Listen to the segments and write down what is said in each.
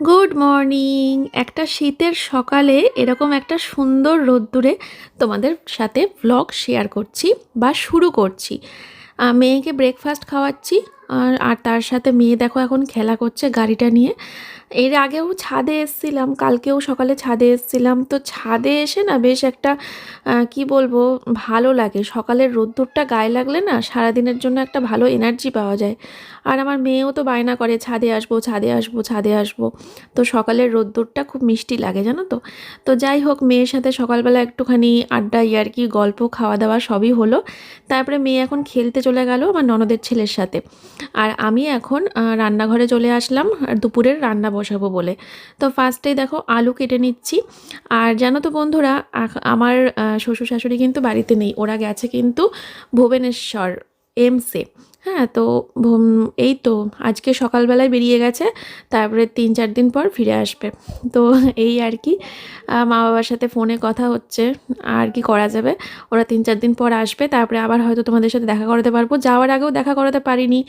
Good morning একটা শীতের সকালে এরকম একটা সুন্দর রোদ্দুরে তোমাদের সাথে ব্লগ শেয়ার করছি বা শুরু করছি। মেয়েকে ব্রেকফাস্ট খাওয়াচ্ছি আর আর তার সাথে মেয়ে দেখো এখন খেলা করছে গাড়িটা নিয়ে। এর আগেও ছাদে এসছিলাম, কালকেও সকালে ছাদে এসছিলাম। তো ছাদে এসে না বেশ একটা কি বলব, ভালো লাগে। সকালের রোদ্দুরটা গায়ে লাগলে না সারাদিনের জন্য একটা ভালো এনার্জি পাওয়া যায়। আর আমার মেয়েও তো বায়না করে, ছাদে আসব ছাদে আসব ছাদে আসব। তো সকালের রোদ্দুরটা খুব মিষ্টি লাগে, জানো তো। তো যাই হোক, মেয়ের সাথে সকালবেলা একটুখানি আড্ডা ইয়ার্কি গল্প খাওয়া দাওয়া সবই হলো। তারপরে মেয়ে এখন খেলতে চলে গেল আমার ননদের ছেলের সাথে। আর আমি এখন রান্নাঘরে চলে আসলাম দুপুরের রান্না বসাবো বলে। তো ফার্স্টেই দেখো, আলু কেটে নিচ্ছি। আর জানো তো বন্ধুরা আমার শ্বশুর শাশুড়ি কিন্তু বাড়িতে নেই, ওরা গেছে কিন্তু ভুবনেশ্বর এমসে হ্যাঁ তো এই তো আজকে সকালবেলায় বেরিয়ে গেছে, তারপরে তিন চার দিন পর ফিরে আসবে। তো এই আর কি মা বাবার সাথে ফোনে কথা হচ্ছে, আর কি করা যাবে। ওরা তিন চার দিন পর আসবে, তারপরে আবার হয়তো তোমাদের সাথে দেখা করাতে পারব। যাওয়ার আগেও দেখা করাতে পারিনি,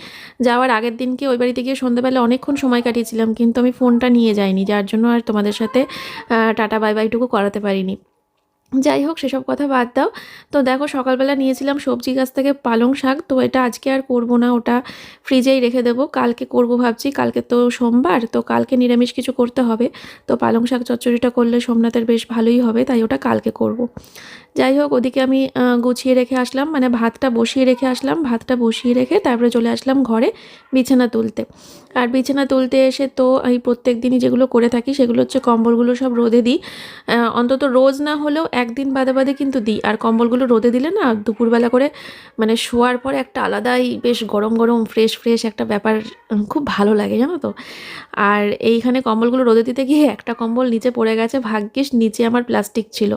যাওয়ার আগের দিনকে ওই বাড়িতে গিয়ে সন্ধ্যাবেলা অনেকক্ষণ সময় কাটিয়েছিলাম, কিন্তু আমি ফোনটা নিয়ে যাইনি, যার জন্য আর তোমাদের সাথে টাটা বাই বাইটুকু করাতে পারিনি। যাই হোক, সেসব কথা বাদ দাও। তো দেখো, সকালবেলা নিয়েছিলাম সবজি গাছ থেকে পালং শাক। তো এটা আজকে আর করব না, ওটা ফ্রিজেই রেখে দেবো। কালকে করব ভাবছি, কালকে তো সোমবার, তো কালকে নিরামিষ কিছু করতে হবে। তো পালং শাক চচ্চড়িটা করলে সোমনাথের বেশ ভালোই হবে, তাই ওটা কালকে করব। যাই হোক, ওদিকে আমি গুছিয়ে রেখে আসলাম মানে ভাতটা বসিয়ে রেখে আসলাম, ভাতটা বসিয়ে রেখে তারপরে চলে আসলাম ঘরে বিছানা তুলতে। আর বিছানা তুলতে এসে তো এই প্রত্যেক দিনই যেগুলো করে থাকি সেগুলো হচ্ছে কম্বলগুলো সব রোদে দিই। অন্তত রোজ না হলেও একদিন বাদে বাদে কিন্তু দিই। আর কম্বলগুলো রোদে দিলে না দুপুরবেলা করে মানে শোয়ার পর একটা আলাদাই বেশ গরম গরম ফ্রেশ ফ্রেশ একটা ব্যাপার খুব ভালো লাগে, জানো তো? আর এইখানে কম্বলগুলো রোদে দিতে গিয়ে একটা কম্বল নিচে পড়ে গেছে, ভাগ্যিস নিচে আমার প্লাস্টিক ছিল।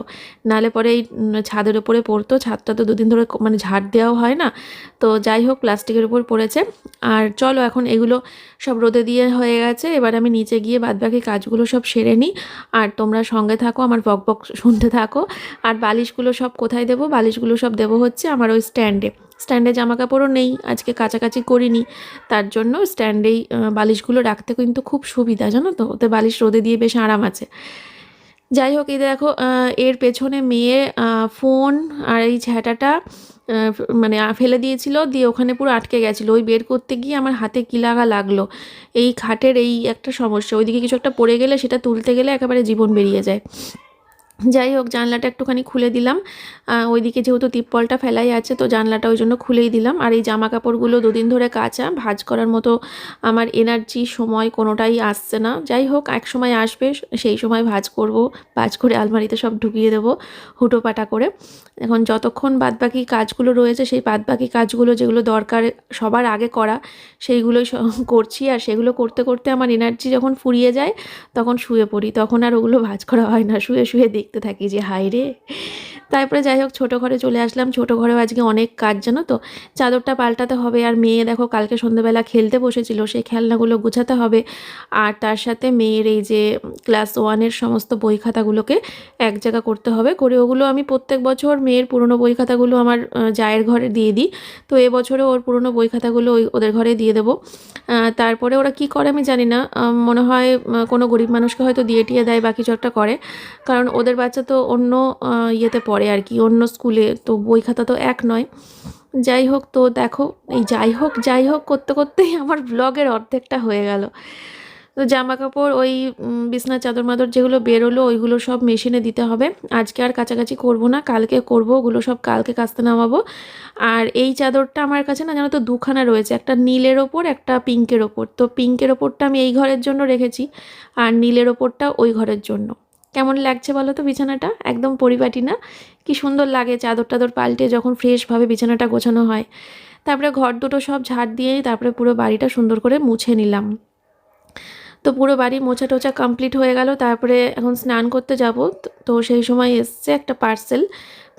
নালে পরে এই ছাদের উপরে পড়তো, ছাদটা তো দুদিন ধরে মানে ঝাড় দেওয়াও হয় না। তো যাই হোক প্লাস্টিকের উপর পড়েছে। আর চলো এখন এগুলো সব রোদে দিয়ে হয়ে গেছে। এবার আমি নিচে গিয়ে বাদবাকি কাজগুলো সব সেরে নিই। আর তোমরা সঙ্গে থাকো, আমার বক বক শুনতে থাকো। আর বালিশগুলো সব কোথায় দেবো? বালিশগুলো সব দেবো হচ্ছে আমার ওই স্ট্যান্ডে। স্ট্যান্ডে জামা কাপড়ও নেই, আজকে কাছাকাছি করিনি। তার জন্য স্ট্যান্ডেই বালিশগুলো রাখতে কিন্তু খুব সুবিধা, জানো তো? ওতে বালিশ রোদে দিয়ে বেশ আরাম আছে। যাই হোক এই দেখো এর পেছনে মেয়ে ফোন আর এই ঝ্যাটাটা মানে ফেলে দিয়েছিল, দিয়ে ওখানে পুরো আটকে গেছিল। ওই বের করতে গিয়ে আমার হাতে কী লাগা লাগল? এই খাটের এই একটা সমস্যা। ওইদিকে কিছু একটা পড়ে গেলে সেটা তুলতে গেলে একেবারে জীবন বেরিয়ে যায়। যাই হোক, জানলাটা একটুখানি খুলে দিলাম। ওইদিকে যেহেতু তিপ্পলটা ফেলাই আছে, তো জানলাটা ওই জন্য খুলেই দিলাম। আর এই জামা কাপড়গুলো দুদিন ধরে কাচা, ভাজ করার মতো আমার এনার্জি সময় কোনোটাই আসছে না। যাই হোক, এক সময় আসবে, সেই সময় ভাজ করব, ভাজ করে আলমারিতে সব ঢুকিয়ে দেবো হুটোপাটা করে। এখন যতক্ষণ বাদবাকি কাজগুলো রয়েছে, সেই বাদবাকি কাজগুলো যেগুলো দরকার সবার আগে করা, সেইগুলোই করছি। আর সেগুলো করতে করতে আমার এনার্জি যখন ফুরিয়ে যায়, তখন শুয়ে পড়ি। তখন আর ওগুলো ভাজ করা হয় না। শুয়ে শুয়ে দেখতে থাকি যে হাই রে তারপরে যাই হোক, ছোটো ঘরে চলে আসলাম। ছোটো ঘরেও আজকে অনেক কাজ, জানো তো? চাদরটা পাল্টাতে হবে। আর মেয়ে দেখো, কালকে সন্ধ্যেবেলা খেলতে বসেছিল। সেই খেলনাগুলো গুছাতে হবে। আর তার সাথে মেয়ের এই যে ক্লাস ওয়ানের সমস্ত বই খাতাগুলোকে এক জায়গা করতে হবে। করে ওগুলো আমি প্রত্যেক বছর মেয়ের পুরনো বই খাতাগুলো আমার জায়ের ঘরে দিয়ে দিই। তো এবছরে ওর পুরনো বই খাতাগুলো ওই ওদের ঘরে দিয়ে দেবো। তারপরে ওরা কি করে আমি জানি না। মনে হয় কোনো গরিব মানুষকে হয়তো দিয়ে টিয়ে দেয় বা কিছু একটা করে। কারণ ওদের বাচ্চা তো অন্য ইয়েতে পড়ে। আর কি অন্য স্কুলে তো বই খাতা তো এক নয়। যাই হোক তো দেখো এই যাই হোক যাই হোক করতে করতেই আমার ব্লগের অর্ধেকটা হয়ে গেল। তো জামা কাপড় ওই উম, বিছনার চাদর মাদর যেগুলো বেরোলো ওইগুলো সব মেশিনে দিতে হবে। আজকে আর কাছাকাছি করব না কালকে করব ওগুলো সব কালকে কাচতে নামাবো। আর এই চাদরটা আমার কাছে না জানো তো দুখানা রয়েছে একটা নীলের ওপর একটা পিঙ্কের ওপর। তো পিঙ্কের ওপরটা আমি এই ঘরের জন্য রেখেছি আর নীলের ওপরটা ওই ঘরের জন্য। কেমন লাগছে বলো তো বিছানাটা? একদম পরিপাটি না। কি সুন্দর লাগে চাদর টাদর পাল্টে যখন ফ্রেশভাবে বিছানাটা গোছানো হয়। তারপরে ঘর দুটো সব ঝাড় দিয়ে তারপরে পুরো বাড়িটা সুন্দর করে মুছে নিলাম। তো পুরো বাড়ি মোছা টোছা কমপ্লিট হয়ে গেল। তারপরে এখন স্নান করতে যাব। তো সেই সময় এসছে একটা পার্সেল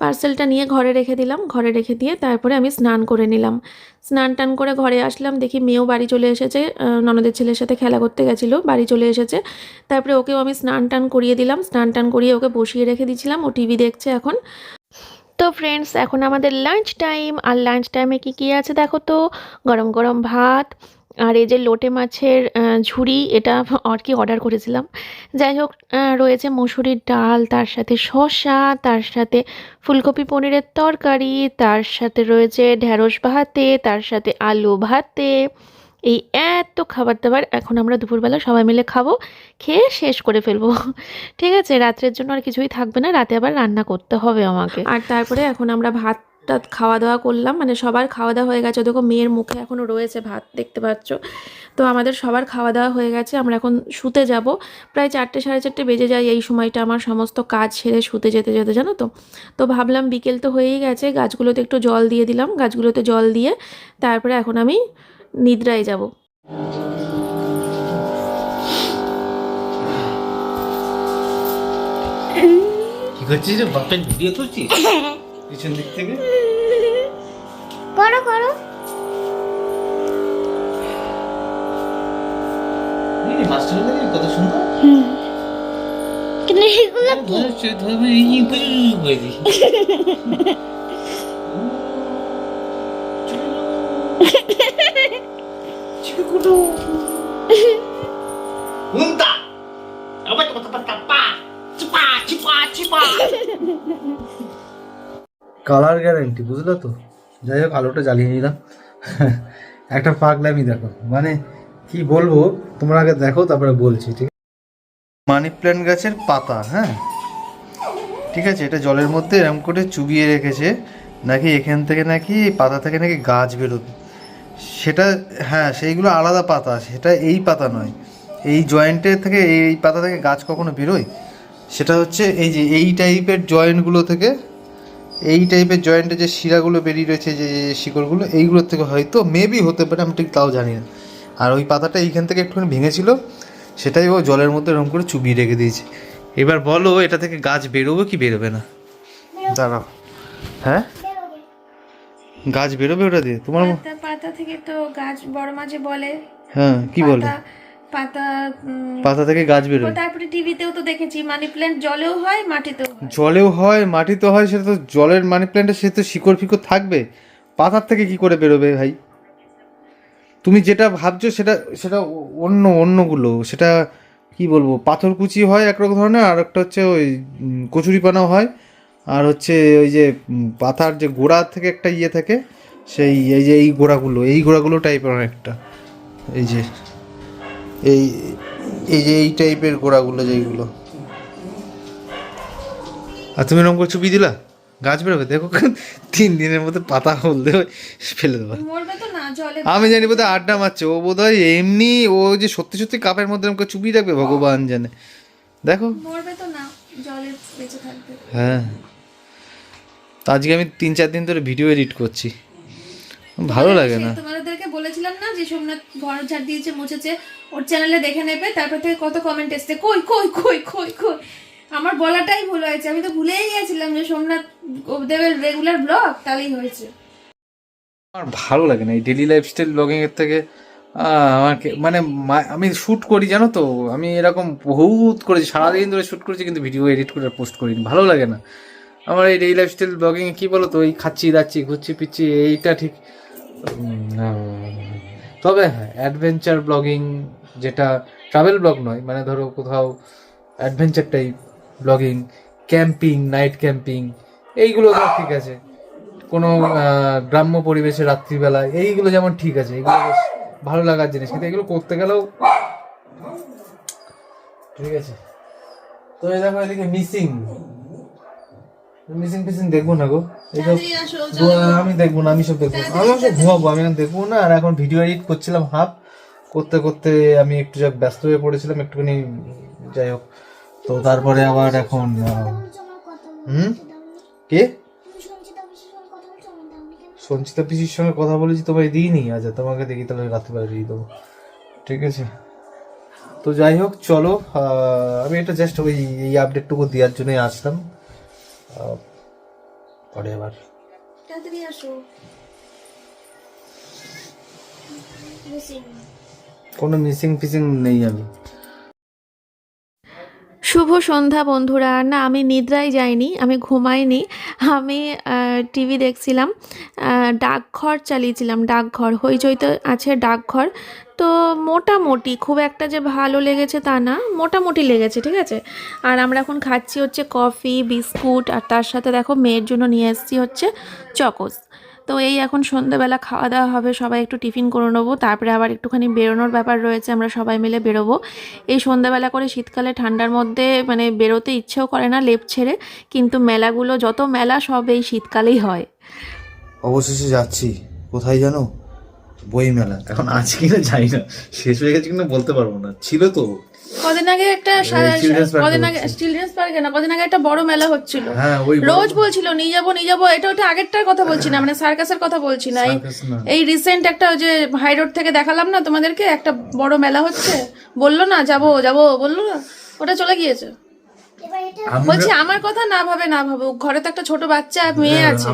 পার্সেলটা নিয়ে ঘরে রেখে দিলাম। ঘরে রেখে দিয়ে তারপরে আমি স্নান করে নিলাম। স্নান টান করে ঘরে আসলাম। দেখি মেয়েও বাড়ি চলে এসেছে। ননদের ছেলের সাথে খেলা করতে গেছিল, বাড়ি চলে এসেছে। তারপরে ওকেও আমি স্নান টান করিয়ে দিলাম। স্নান টান করিয়ে ওকে বসিয়ে রেখে দিয়েছিলাম। ও টিভি দেখছে এখন। তো ফ্রেন্ডস এখন আমাদের লাঞ্চ টাইম আর লাঞ্চ টাইমে কি কী আছে দেখো তো? গরম গরম ভাত আর এই যে লোটে মাছের ঝুড়ি, এটা আর কি অর্ডার করেছিলাম। যাই হোক রয়েছে মুসুরির ডাল, তার সাথে শসা, তার সাথে ফুলকপি পনিরের তরকারি, তার সাথে রয়েছে ঢ্যাঁড়স ভাতে, তার সাথে আলু ভাতে। এই এত খাবার দাবার এখন আমরা দুপুরবেলা সবাই মিলে খাব, খেয়ে শেষ করে ফেলব। ঠিক আছে, রাত্রের জন্য আর কিছুই থাকবে না, রাতে আবার রান্না করতে হবে আমাকে। আর তারপরে এখন আমরা ভাত টাত খাওয়া দাওয়া করলাম মানে সবার খাওয়া দাওয়া হয়ে গেছে। দেখো মেয়ের মুখে এখনও রয়েছে ভাত দেখতে পাচ্ছ? তো আমাদের সবার খাওয়া দাওয়া হয়ে গেছে আমরা এখন শুতে যাব। প্রায় চারটে সাড়ে চারটে বেজে যায় এই সময়টা আমার সমস্ত কাজ ছেড়ে শুতে যেতে যেতে জানো তো? তো ভাবলাম বিকেল তো হয়েই গেছে গাছগুলোতে একটু জল দিয়ে দিলাম গাছগুলোতে জল দিয়ে তারপরে এখন আমি নিদ্রায় যাব। কি করছিস বাপের ভিডিও করছিস পিছন দিক থেকে করো করো এই মাস্টার দেখি কত সুন্দর কিন্তু এগুলো কি ধরেছে ধরবে এই বুঝু করে দি চিকুকুডু উন্তা আবার তো কথা পাতা পা চিপা চিপা চিপা কালার গ্যারান্টি, বুঝলে তো? যাই হোক, আলোটা জ্বালিয়ে নিলাম। একটা পাগলামি দেখো। মানে কি বলব, তোমরা আগে দেখো, তারপরে বলছি, ঠিক মানি প্ল্যান্ট গাছের পাতা হ্যাঁ? ঠিক আছে, এটা জলের মধ্যে এরকম করে চুবিয়ে রেখেছে, নাকি এখান থেকে নাকি পাতা থেকে নাকি গাছ বেরোবে সেটা হ্যাঁ সেইগুলো আলাদা পাতা, সেটা এই পাতা নয়। এই জয়েন্টের থেকে, এই পাতা থেকে গাছ কখনো বেরোয়? সেটা হচ্ছে, এই যে, এই টাইপের জয়েন্টগুলো থেকে এই টাইপের জয়েন্টে যে শিরাগুলো বেরিয়ে রয়েছে যে শিকড়গুলো এইগুলোর থেকে হয়তো মেবি হতে পারে আমি ঠিক তাও জানি না। আর ওই পাতাটা এইখান থেকে একটুখানি ভেঙেছিল সেটাই ও জলের মধ্যে এরকম করে চুবিয়ে রেখে দিয়েছে। এবার বলো এটা থেকে গাছ বেরোবে কি বেরোবে না? দাঁড়াও। হ্যাঁ? গাছ বেরোবে ওটা দিয়ে? তোমার পাতা থেকে তো গাছ বড় মাঝে বলে। হ্যাঁ কি বলে? পাতা পাতা থেকে গাছ বেরোবে তারপরে টিভিতেও তো দেখেছি মানি প্ল্যান্ট জলেও হয় মাটিতেও হয়? জলেও হয় মাটিতে হয় সেটা তো জলের মানি প্ল্যান্টে সে তো শিকড় ফিকড় থাকবে। পাতার থেকে কি করে বেরোবে ভাই? তুমি যেটা ভাবছ সেটা সেটা অন্য অন্যগুলো। সেটা কি বলব পাথরকুচি হয় একরকম ধরনের আর একটা হচ্ছে ওই কচুরিপানাও হয়। আর হচ্ছে ওই যে পাতার যে গোড়া থেকে একটা ইয়ে থাকে সেই এই যে এই গোড়াগুলো এই গোড়াগুলো টাইপের অনেকটা। এই যে এই এই যে এই টাইপের গোড়াগুলো যেইগুলো আর তুমি এরকম করে চুপি দিলা? গাছ বেরোবে দেখো তিন দিনের মধ্যে পাতা হলদে ফেলে দেবো। মরবে তো না জলে আমি জানি বোধহয় আড্ডা মারছে ও বোধহয় এমনি ও যে সত্যি সত্যি কাপের মধ্যে আমাকে করে চুপি রাখবে ভগবান জানে। দেখো। মরবে তো না জলে বেঁচে থাকবে। হ্যাঁ। তো আজকে আমি তিন চার দিন ধরে ভিডিও এডিট করছি। ভালো লাগে না। যে সোমনাথ ঘর ঝাড় দিয়েছে, মুছেছে, ওর চ্যানেলে দেখে নেবে, তারপর থেকে কত কমেন্ট এসছে, কই কই কই কই কই আমার বলাটাই ভুল হয়েছে, আমি তো ভুলেই গেছিলাম যে সোমনাথ দেবের রেগুলার ব্লগ তাহলেই হয়েছে আমার ভালো লাগে না, এই ডেলি লাইফস্টাইল ব্লগিং এর থেকে আমাকে মানে আমি শ্যুট করি, জানো তো, আমি এরকম বহুত করেছি, সারাদিন ধরে শ্যুট করেছি, কিন্তু ভিডিও এডিট করে পোস্ট করিনি, ভালো লাগে না আমার এই ডেলি লাইফস্টাইল ব্লগিং কি বলো তো এই খাচ্ছি, দাচ্ছি, ঘুরছি, পিচ্ছি, এইটা ঠিক। তবে হ্যাঁ অ্যাডভেঞ্চার ব্লগিং যেটা ট্রাভেল ব্লগ নয় মানে ধরো কোথাও adventure type blogging camping night camping এইগুলো ধর ঠিক আছে। কোনো গ্রাম্য পরিবেশে রাত্রিবেলা, এইগুলো যেমন ঠিক আছে, এগুলো বেশ ভালো লাগার জিনিস, কিন্তু এগুলো করতে গেলেও ঠিক আছে। তো এই দেখো এদিকে মিসিং মিসিং ফিসিং দেখব না গো। এইসব আমি দেখব না আমি সব দেখব। আমি সব ঘুমাবো আমি দেখব না আর এখন ভিডিও এডিট করছিলাম হাফ করতে করতে আমি একটু যা ব্যস্ত হয়ে পড়েছিলাম একটুখানি যাই হোক। তো তারপরে আবার এখন হুম? কে? সঞ্চিতা পিসির সঙ্গে কথা বলেছি তোমায় দিইনি? আচ্ছা তোমাকে দেখি তাহলে রাত্রিবেলা দিয়ে দেবো। ঠিক আছে? তো যাই হোক চলো আমি এটা জাস্ট ওই এই আপডেটটুকু দেওয়ার জন্যই আসলাম। আহ, পরে আবার। তাড়াতাড়ি আসো। কোনো মিসিং ফিসিং নেই আমি। শুভ সন্ধ্যা বন্ধুরা। না, আমি নিদ্রায় যাইনি, আমি ঘুমাইনি। আমি টিভি দেখছিলাম ডাকঘর চালিয়েছিলাম, ডাকঘর। হইচই তো আছে ডাকঘর। তো মোটামুটি খুব একটা যে ভালো লেগেছে তা না, মোটামুটি লেগেছে, ঠিক আছে? আর আমরা এখন খাচ্ছি হচ্ছে কফি, বিস্কুট, আর তার সাথে দেখো মেয়ের জন্য নিয়ে এসেছি হচ্ছে চকোস। তো এই এখন সন্ধ্যাবেলা খাওয়া দাওয়া হবে, সবাই একটু টিফিন করে নেব, তারপরে আবার একটুখানি বেরোনোর ব্যাপার রয়েছে, আমরা সবাই মিলে বেরোবো। এই সন্ধ্যাবেলা করে শীতকালে ঠান্ডার মধ্যে মানে বেরোতে ইচ্ছেও করে না লেপ ছেড়ে, কিন্তু মেলাগুলো, যত মেলা সব এই শীতকালেই হয়। অবশেষে যাচ্ছি। কোথায় জানো? বই মেলা এখন কিনা জানি না, শেষ হয়ে গেছে কিনা বলতে পারব না। ছিল তো। কদিন আগে একটা কদিন আগে চিলড্রেন্স পার্কে না কদিন আগে একটা বড় মেলা হচ্ছিল। হ্যাঁ রোজ বলছিল নিয়ে যাব নিয়ে যাব। এটা ওটা আগেরটার কথা বলছি না মানে সার্কাসের কথা বলছি না। এই রিসেন্ট একটা যে হাই রোড থেকে দেখালাম না তোমাদেরকে? একটা বড় মেলা হচ্ছে। বলল না যাব যাব। বলল না ওটা চলে গিয়েছে। এবার এটা আমরা- বলছি আমার কথা না ভাবে না ভাবে। ঘরে তো একটা ছোট বাচ্চা মেয়ে হ্যাঁ, আছে।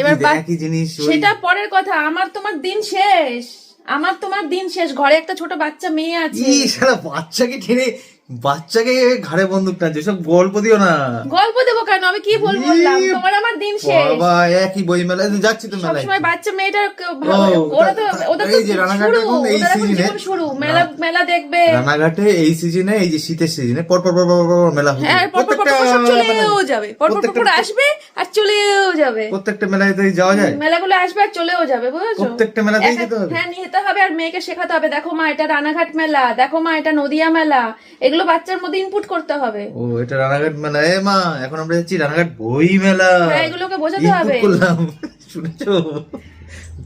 এবার সেটা পরের কথা আমার তোমার দিন শেষ। আমার তোমার দিন শেষ ঘরে একটা ছোট বাচ্চা মেয়ে আছে। সারা বাচ্চাকে ঠেনে বাচ্চাকে ঘাড়ে বন্দুক না যেসব গল্প দিও না। গল্প দেবো কেন? আমি কি ভুল বললাম? তোমার আমার দিন শেষ। বাবা একই বই মেলায় যাচ্ছি তো মেলায়। সবসময় বাচ্চা ওরা তো ওদের এই যে রানাঘাটে এখন এই জীবন শুরু। মেলা মেলা দেখবে। রানাঘাটে এই সিজনে এই যে শীতের সিজনে পর পর পর পর পর পর মেলা হচ্ছে। হ্যাঁ পরপর পরপর সব চলেও যাবে। পরপর প্রত্যেকটা- পরপর আসবে আর চলেও যাবে। প্রত্যেকটা মেলায় তো যাওয়া যায়? মেলাগুলো আসবে আর চলেও যাবে বুঝেছ? প্রত্যেকটা মেলাতেই যেতে হবে? হ্যাঁ নিয়ে যেতে হবে আর মেয়েকে শেখাতে হবে। দেখো মা এটা রানাঘাট মেলা। দেখো মা এটা নদিয়া মেলা। এগুলো বাচ্চার মধ্যে ইনপুট করতে হবে। ও এটা রানাঘাট মেলা এ মা এখন আমরা যাচ্ছি রানাঘাট বই মেলা। হ্যাঁ, এগুলোকে বোঝাতে হবে। করলাম। শুনেছো?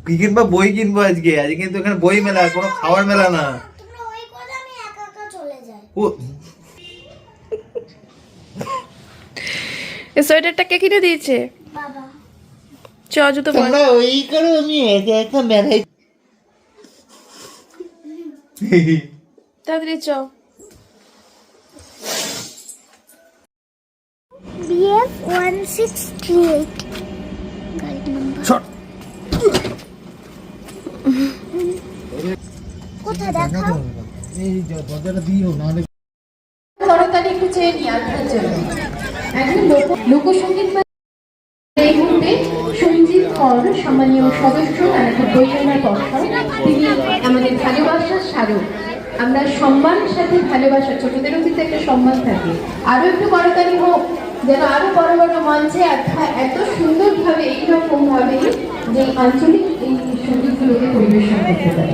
কি কিনবা? বই কিনবো আজকে? আজকে কিন্তু এখানে বই মেলা কোনো খাওয়ার মেলা না। তোমরা ওই কথা আমি একা একা চলে যাই ও। এই সোয়েটারটা কে কিনে দিয়েছে? বাবা। চ জুতো পর। ওই করো আমি একা একা মেলায় তাড়াতাড়ি চ। BF one six three eight গাড়ি নাম্বার শট কোথায় দেখাও? এই দরজাটা দিও নাহলে করতালি একটু চেয়ে নিই আপনার জন্য একজন লোকসঙ্গীত এই মুহূর্তে সঞ্জীব কর সম্মানীয় সদস্য তিনি আমাদের ভালোবাসার স্মারক। আমরা সম্মানের সাথে ভালোবাসা ছোটদের অতীতে একটা সম্মান থাকে। আরও একটু করতালি হোক। যেন আরও বড় বড় মঞ্চে এত সুন্দরভাবে এইরকম ভাবে যে আঞ্চলিক এই সঙ্গীতগুলোকে পরিবেশন করতে পারে।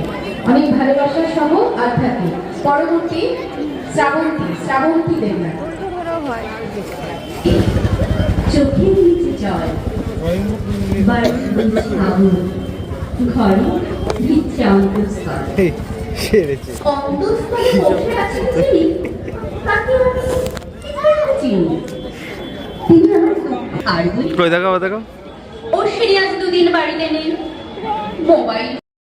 অনেক ভালোবাসার সহ আধ্যাত্মিক। পরবর্তী শ্রাবন্তী শ্রাবন্তী দেবনাথ। চোখে নিচে জল ঘরে দিচ্ছে অন্তঃস্থল আছেন তাকে চিনি। আমার দুঃখ আর বলি কই দেখাও দেখাও ও সেই আজ দুদিন বাড়িতে নেই মোবাইল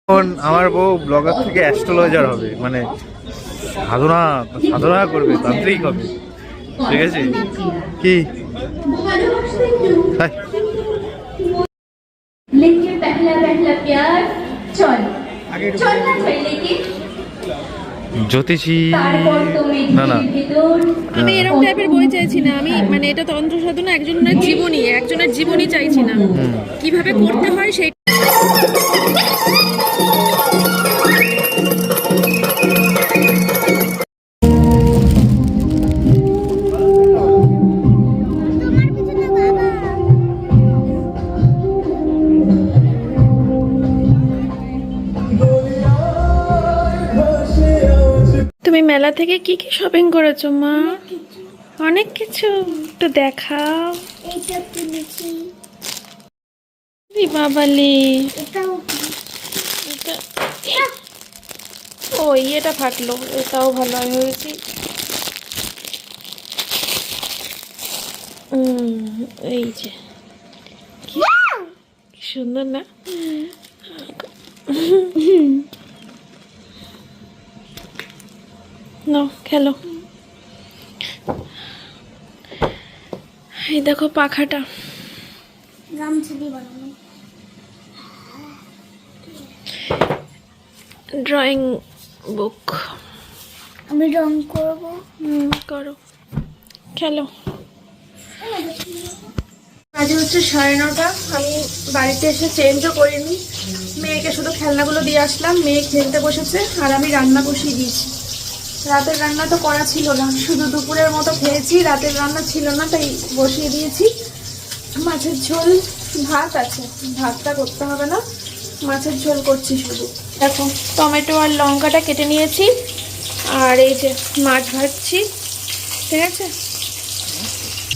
এখন আমার বউ ব্লগার থেকে অ্যাস্ট্রোলজার হবে মানে সাধনা সাধনা করবে তান্ত্রিক হবে ঠিক আছে কি ভালোবাসতে একটু হাই। लेके पहला पहला प्यार चल चल ना चल लेके জ্যোতিষী না না। আমি এরকম টাইপের বই চাইছি না আমি মানে এটা তন্ত্র সাধনা একজনের জীবনী একজনের জীবনী চাইছি না কীভাবে করতে হয় সেই মেলা থেকে কি কি শপিং করেছ মা? অনেক কিছু। একটু দেখাও। বাবালি। ও ইয়েটা ফাটলো। এটাও ভালো হয়েছি এই যে। কি সুন্দর না? নাও খেলো। এই দেখো পাখাটা। ড্রয়িং বুক আমি রং করব। হুম করো। খেলো। আজ হচ্ছে সাড়ে নটা। আমি বাড়িতে এসে চেঞ্জও করিনি। মেয়েকে শুধু খেলনাগুলো দিয়ে আসলাম। মেয়ে খেলতে বসেছে। আর আমি রান্না বসিয়ে দিয়েছি। রাতের রান্না তো করা ছিল না। শুধু দুপুরের মতো খেয়েছি, রাতের রান্না ছিল না, তাই বসিয়ে দিয়েছি। মাছের ঝোল, ভাত আছে। ভাতটা করতে হবে না। মাছের ঝোল করছি শুধু। দেখো, টমেটো আর লঙ্কাটা কেটে নিয়েছি। আর এই যে মাছ ভাজছি। ঠিক আছে?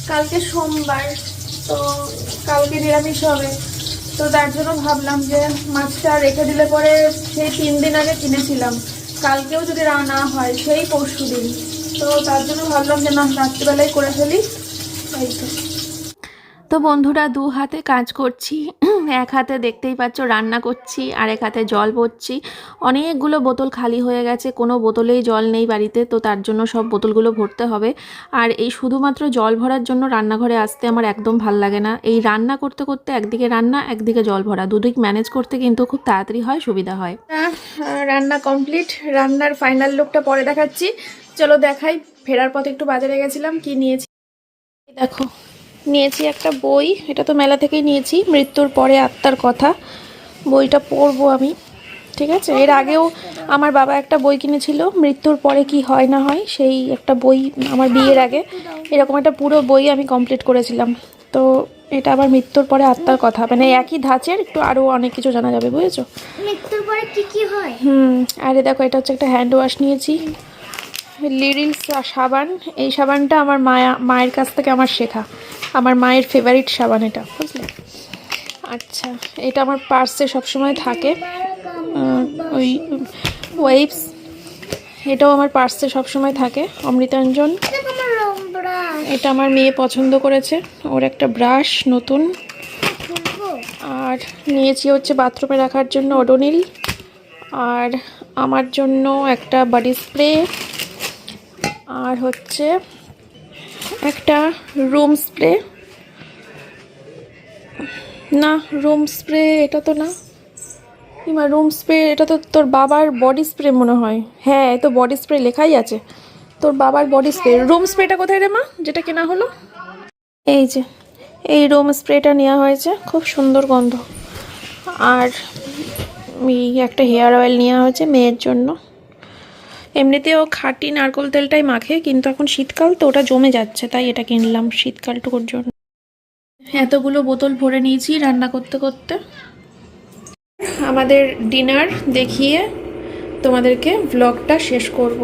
কালকে সোমবার, তো কালকে নিরামিষ হবে। তো তার জন্য ভাবলাম যে মাছটা রেখে দিলে পরে সেই তিন দিন আগে কিনেছিলাম। কালকেও যদি রান্না হয়, সেই পরশু দিন তো তার জন্য ভাবলাম যে না, রাত্রিবেলায় করে ফেলি। এই তো। তো বন্ধুরা দু হাতে কাজ করছি। এক হাতে দেখতেই পাচ্ছ রান্না করছি আর এক হাতে জল ভরছি। অনেকগুলো বোতল খালি হয়ে গেছে কোনো বোতলেই জল নেই বাড়িতে তো তার জন্য সব বোতলগুলো ভরতে হবে। আর এই শুধুমাত্র জল ভরার জন্য রান্নাঘরে আসতে আমার একদম ভালো লাগে না। এই রান্না করতে করতে একদিকে রান্না একদিকে জল ভরা। দুদিক ম্যানেজ করতে কিন্তু খুব তাড়াতাড়ি হয় সুবিধা হয়। রান্না কমপ্লিট রান্নার ফাইনাল লুকটা পরে দেখাচ্ছি। চলো দেখাই ফেরার পথে একটু বাজারে গেছিলাম কি নিয়েছি। দেখো নিয়েছি একটা বই। এটা তো মেলা থেকেই নিয়েছি। মৃত্যুর পরে আত্মার কথা। বইটা পড়ব আমি ঠিক আছে? এর আগেও আমার বাবা একটা বই কিনেছিল মৃত্যুর পরে কি হয় না হয় সেই একটা বই আমার বিয়ের আগে। এরকম একটা পুরো বই আমি কমপ্লিট করেছিলাম। তো এটা আবার মৃত্যুর পরে আত্মার কথা। মানে একই ধাঁচের একটু আরও অনেক কিছু জানা যাবে বুঝেছ? মৃত্যুর পরে কি কি হয়? হুম আরে দেখো এটা হচ্ছে একটা হ্যান্ড ওয়াশ নিয়েছি। লিরিল সাবান। এই সাবানটা আমার মায়া মায়ের কাছ থেকে আমার শেখা। আমার মায়ের ফেভারিট সাবান এটা, বুঝলে? আচ্ছা এটা আমার পার্সে সবসময় থাকে। ওই ওয়েবস এটাও আমার পার্সে সবসময় থাকে, অমৃতাঞ্জন। এটা আমার মেয়ে পছন্দ করেছে। ওর একটা ব্রাশ নতুন। আর নিয়েছি হচ্ছে বাথরুমে রাখার জন্য ওডোনিল আর আমার জন্য একটা বডি স্প্রে আর হচ্ছে একটা রুম স্প্রে না রুম স্প্রে এটা তো না। ইমা রুম স্প্রে এটা তো তোর বাবার বডি স্প্রে মনে হয়। হ্যাঁ এ তো বডি স্প্রে লেখাই আছে। তোর বাবার বডি স্প্রে রুম স্প্রেটা কোথায় রে মা? যেটা কেনা হলো? এই যে এই রুম স্প্রেটা নেওয়া হয়েছে। খুব সুন্দর গন্ধ। আর এই একটা হেয়ার অয়েল নেওয়া হয়েছে মেয়ের জন্য। এমনিতেও খাঁটি নারকোল তেলটাই মাখে কিন্তু এখন শীতকাল তো ওটা জমে যাচ্ছে তাই এটা কিনলাম শীতকালটুকুর জন্য। এতগুলো বোতল ভরে নিয়েছি রান্না করতে করতে। আমাদের ডিনার দেখিয়ে তোমাদেরকে ব্লগটা শেষ করব।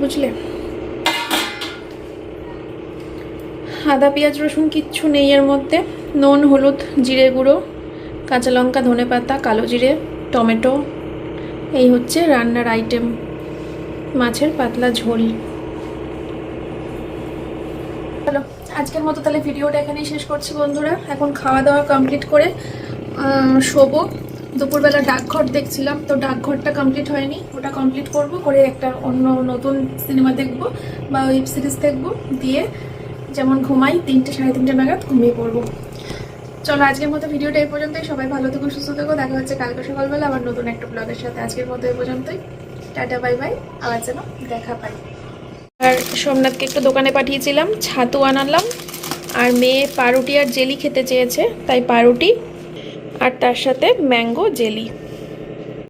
বুঝলে? আদা, পেঁয়াজ, রসুন কিচ্ছু নেই এর মধ্যে। নুন, হলুদ, জিরে গুঁড়ো, কাঁচা লঙ্কা, ধনে পাতা, কালো জিরে, টমেটো। এই হচ্ছে রান্নার আইটেম মাছের পাতলা ঝোল চলো আজকের মতো তাহলে ভিডিওটা এখানেই শেষ করছি বন্ধুরা। এখন খাওয়া দাওয়া কমপ্লিট করে শোবো। দুপুরবেলা ডাকঘর দেখছিলাম, তো ডাকঘরটা কমপ্লিট হয়নি। ওটা কমপ্লিট করব, করে একটা অন্য নতুন সিনেমা দেখব বা ওয়েব সিরিজ দেখব। দিয়ে যেমন ঘুমাই, তিনটে, সাড়ে তিনটে নাগাদ ঘুমিয়ে পড়ব। চলো আজকের মতো ভিডিওটা এই পর্যন্তই। সবাই ভালো থেকো, সুস্থ থেকো। দেখা হচ্ছে কালকে সকালবেলা আবার নতুন একটা ব্লগের সাথে। আজকের মতো এই পর্যন্তই। টাটা বাই বাই আবার যেন দেখা পাই। আর সোমনাথকে একটু দোকানে পাঠিয়েছিলাম, ছাতু আনালাম, আর মেয়ে পাউরুটি আর জেলি খেতে চেয়েছে, তাই পাউরুটি আর তার সাথে ম্যাঙ্গো জেলি।